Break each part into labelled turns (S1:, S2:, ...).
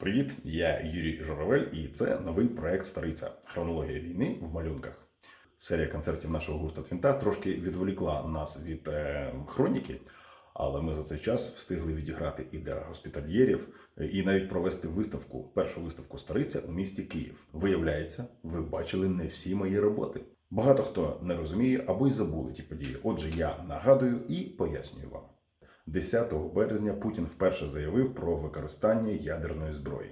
S1: Привіт, я Юрій Журавель, і це новий проект Стариця Хронологія війни в малюнках. Серія концертів нашого гурта Твінта трошки відволікла нас від е, хроніки, але ми за цей час встигли відіграти і для госпітальєрів, і навіть провести виставку, першу виставку Стариця у місті Київ. Виявляється, ви бачили не всі мої роботи. Багато хто не розуміє або й забули ті події. Отже, я нагадую і пояснюю вам. 10 березня Путін вперше заявив про використання ядерної зброї.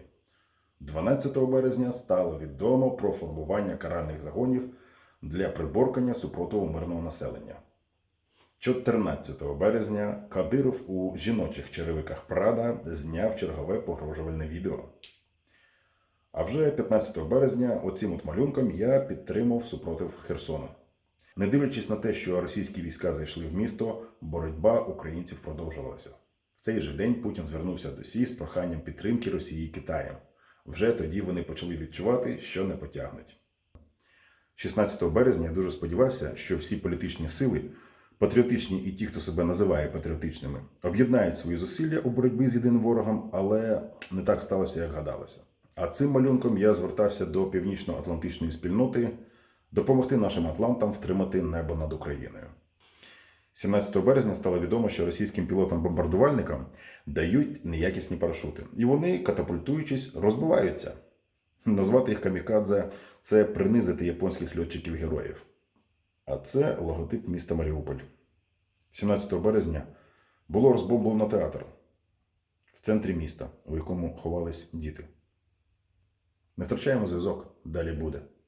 S1: 12 березня стало відомо про формування каральних загонів для приборкання супротиву мирного населення. 14 березня Кадиров у жіночих черевиках Прада зняв чергове погрожувальне відео. А вже 15 березня оцим от малюнком я підтримав супротив Херсону. Не дивлячись на те, що російські війська зайшли в місто, боротьба українців продовжувалася. В цей же день Путін звернувся до Сі з проханням підтримки Росії Китаєм. Вже тоді вони почали відчувати, що не потягнуть. 16 березня я дуже сподівався, що всі політичні сили, патріотичні і ті, хто себе називає патріотичними, об'єднають свої зусилля у боротьбі з єдиним ворогом, але не так сталося, як гадалося. А цим малюнком я звертався до північно-атлантичної спільноти допомогти нашим атлантам втримати небо над Україною. 17 березня стало відомо, що російським пілотам-бомбардувальникам дають неякісні парашути, і вони, катапультуючись, розбиваються. Назвати їх камікадзе це принизити японських льотчиків-героїв. А це логотип міста Маріуполь. 17 березня було розбомблено театр в центрі міста, у якому ховались діти. Не втрачаємо зв'язок, далі буде.